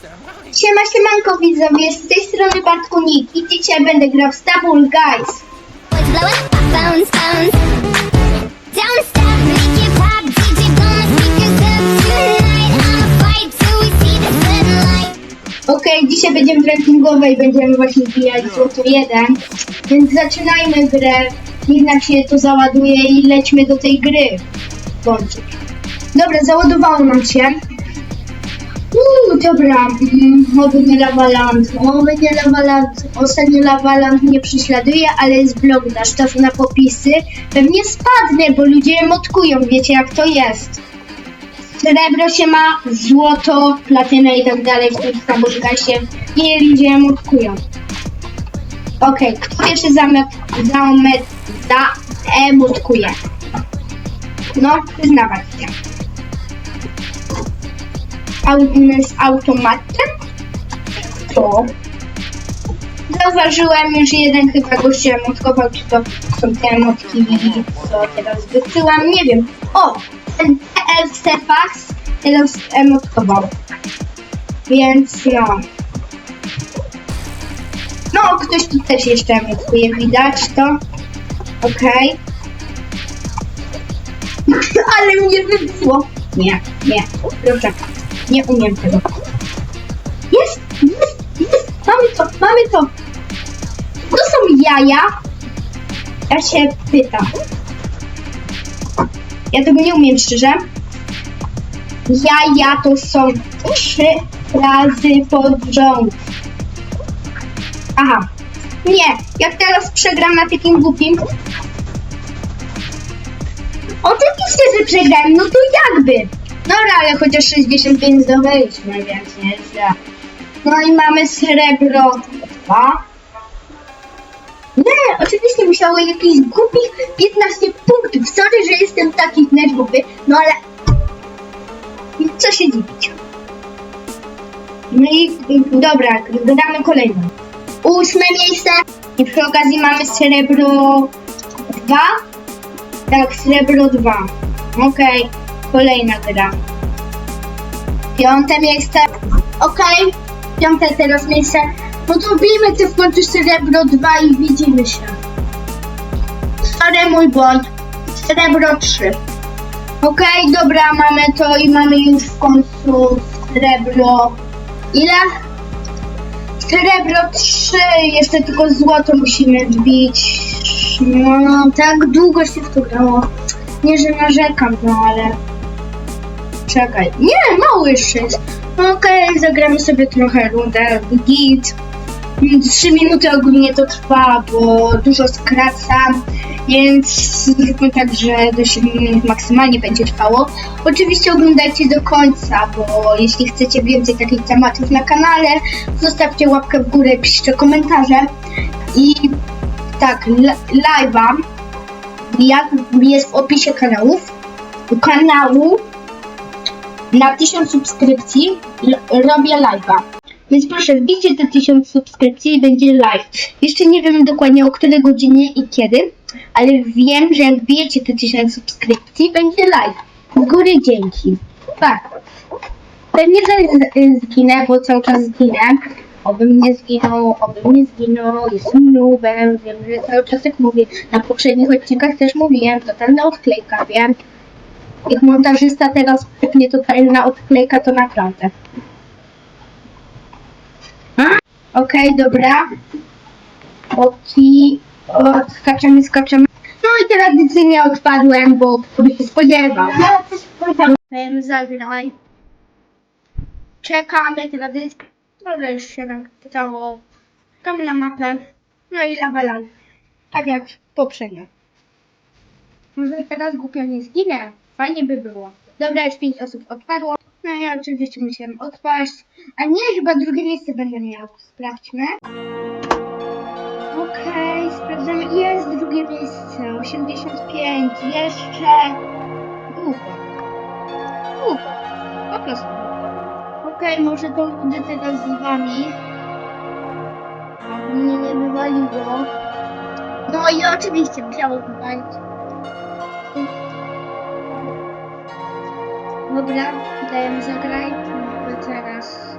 Siema, siemanko widzowie, z tej strony Bartkunik i dzisiaj będę grał w Stabul Guys. Okej, dzisiaj będziemy w rankingowej, będziemy właśnie wbijać złoto 1, więc zaczynajmy grę, niech nam się to załaduje i lećmy do tej gry. Bądź. Dobra, załadowało nam się. Uuu, dobra, mm, oby nie Lavaland, oby nie Lavaland, ostatnio Lavaland mnie prześladuje, ale jest blok dasz, to na popisy, pewnie spadnę, bo ludzie emotkują, wiecie jak to jest. Srebro się ma, złoto, platynę i tak dalej w tym sabotasie i ludzie emotkują. Okej, kto pierwszy zamet, zamet, zaemotkuje? No, przyznawać się. Z automatem? To. Zauważyłem już jeden chyba gościu emotkował, czy to są te emotki, co teraz wysyłam, nie wiem. O! Ten PL Stefax teraz emotkował. Więc no. No, ktoś tu też jeszcze emotkuje, widać to. Okej. Ale mnie wybiło. Nie, nie, proszę. Nie umiem tego. Jest, jest, jest. Mamy to, mamy to. To są jaja. Ja się pytam. Ja tego nie umiem szczerze. Jaja to są trzy razy pod rząd. Aha. Nie, jak teraz przegram na takim głupim. Oczywiście, że przegrałem, no to jakby. Dobra, ale chociaż 65 zdobyliśmy, więc nieźle. No i mamy srebro 2. Nie, oczywiście musiało jakichś głupich 15 punktów. Sorry, że jestem taki nerwowy, no ale co się dziwić. No i dobra, dodamy kolejną. Ósme miejsce i przy okazji mamy srebro 2. Tak, srebro 2. Okej, kolejna gra. Piąte miejsce. Okej, piąte teraz miejsce. No to wbijmy te w końcu srebro 2 i widzimy się. Sorry, mój błąd. Srebro 3. Okej, dobra, mamy to i mamy już w końcu srebro. Ile? Srebro 3, jeszcze tylko złoto musimy wbić. No, tak długo się w to grało. Nie, że narzekam, no ale... Czekaj. Nie, mały jeszcze Okej, zagramy sobie trochę rundę. Git. Mm, Trzy minuty ogólnie to trwa, bo dużo skracam, więc zróbmy tak, że do 7 minut maksymalnie będzie trwało. Oczywiście oglądajcie do końca, bo jeśli chcecie więcej takich tematów na kanale, zostawcie łapkę w górę, piszcie komentarze. I tak, li- live'a, jak jest w opisie kanałów, kanału na 1000 subskrypcji robię live'a. Więc proszę, wbijcie te 1000 subskrypcji i będzie live. Jeszcze nie wiem dokładnie o której godzinie i kiedy, ale wiem, że jak wbijecie te 1000 subskrypcji, będzie live. Z góry dzięki. Tak. Pewnie zaraz zginę, bo cały czas zginę. Obym nie zginął, obym nie zginął, jestem nubem, wiem, że cały czas jak mówię, na poprzednich odcinkach też mówiłem, totalna odklejka, wiem. Jak montażysta teraz pewnie totalna odklejka, to naprawdę. Okej, dobra. Oki, o, skaczemy, skaczemy. No i tradycyjnie odpadłem, bo kto by się spodziewał. Wiem, zagraj. Czekamy tradycyjnie. Ale już się nam stało. Czekamy na mapę. No i lawalan. Tak jak poprzednio. Może teraz głupio nie zginę. Fajnie by było. Dobra, już pięć osób odpadło. No ja oczywiście musiałem odpaść. A nie, chyba drugie miejsce będę miał. Sprawdźmy. Okej, sprawdzamy. Jest drugie miejsce. 85. Jeszcze długo. Długo. Po prostu. Okej, może to będę teraz z wami. Aby mnie nie wywaliło. No i oczywiście musiało wywalić. Dobra, dajemy zagrać. Mamy teraz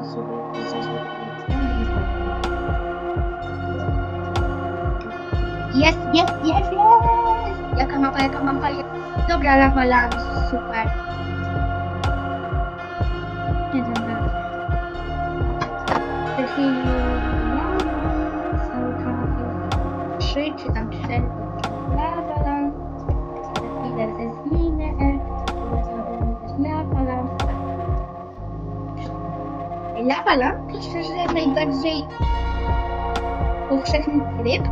osób pisać Jest, jest, jest, jest! Jaka mapa, jaka mapa jest? Dobra, super. Jeden raz. W tej chwili mam Lava Land to szczerze najbardziej powszechny tryb,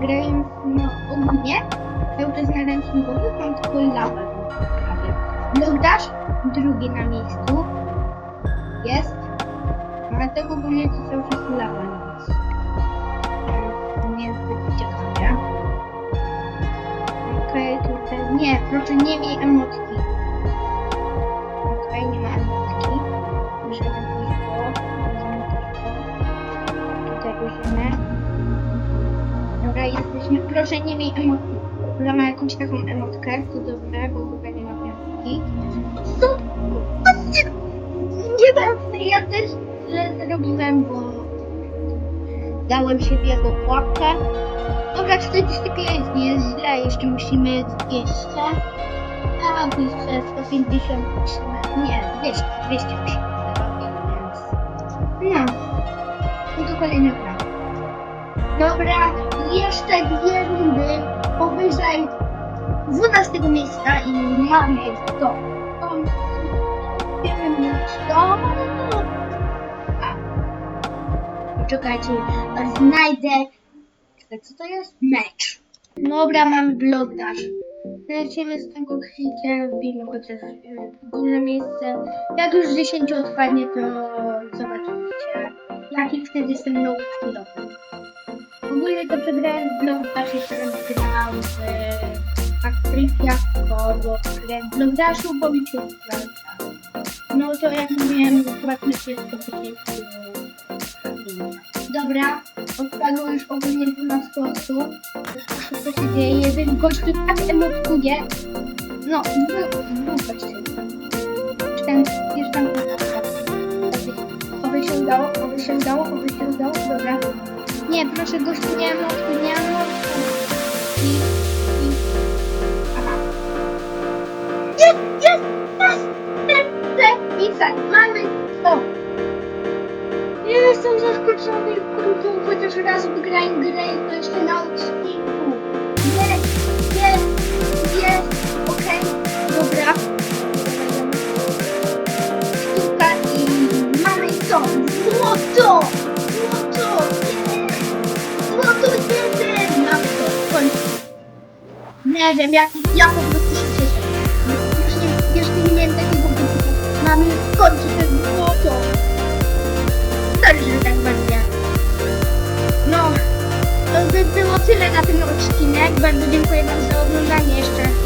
grając na ogólnie, cały czas na rankingowych mam tylko Land prawie. Blogdash drugi na miejscu jest, ale tego to cały czas Lava Land. Niezbyt ciekawe. Okej, tutaj nie, proszę nie miej emotki. Jesteśmy. Proszę nie miej emotki. Dobra, ma jakąś taką emotkę, to dobre, bo chyba nie ma piątki. Co? Nie, dam, ja też źle zrobiłem, bo dałem się w jego pułapkę. Dobra, 45 nie jest źle, jeszcze musimy 200. A, jeszcze 150 musimy. Nie, 200, 200 musimy zrobić, więc... No. No to kolejna gra. Dobra, jeszcze dwie rundy powyżej 12 miejsca i mamy to. To. A. Poczekajcie, aż znajdę Czekaj, co to jest? Mecz. Dobra, mamy blogdash. Lecimy z tego klikiem, wbijmy chociaż y, duże miejsce. Jak już 10 odpadnie, to zobaczycie, jaki wtedy jestem nowy. Ogólnie to przegrałem w blogdash i teraz grałem w Actricjach, bo grałem w blogdashu, bo mi się. No to jak mówiłem, praktycznie jest to Dobra, odpadło już ogólnie 12 osób. Co się dzieje? Jeden gościu tak emotkuje. No, dwóch, dwóch gości. Czy ten, jeszcze tam Oby się udało, oby się udało, oby się udało. Dobra. Nie, proszę gościu, nie emotkuj, nie emotkuj. I, i... Aha. Jest, jest, jest! Ten, pisać. Mamy to. Ja jestem zaskoczony, kurde, chociaż raz wygrałem grę i to jeszcze na odcinku. Jest, jest, jest, okej, dobra. Sztuka i mamy to, złoto, Nie wiem, jak, ja po prostu się cieszę. Już nie, jeszcze nie miałem takiego wybuchu. Mamy w końcu te złoto. Sorry, że tak będzie. No, to by było tyle na ten odcinek. Bardzo dziękuję Wam za oglądanie jeszcze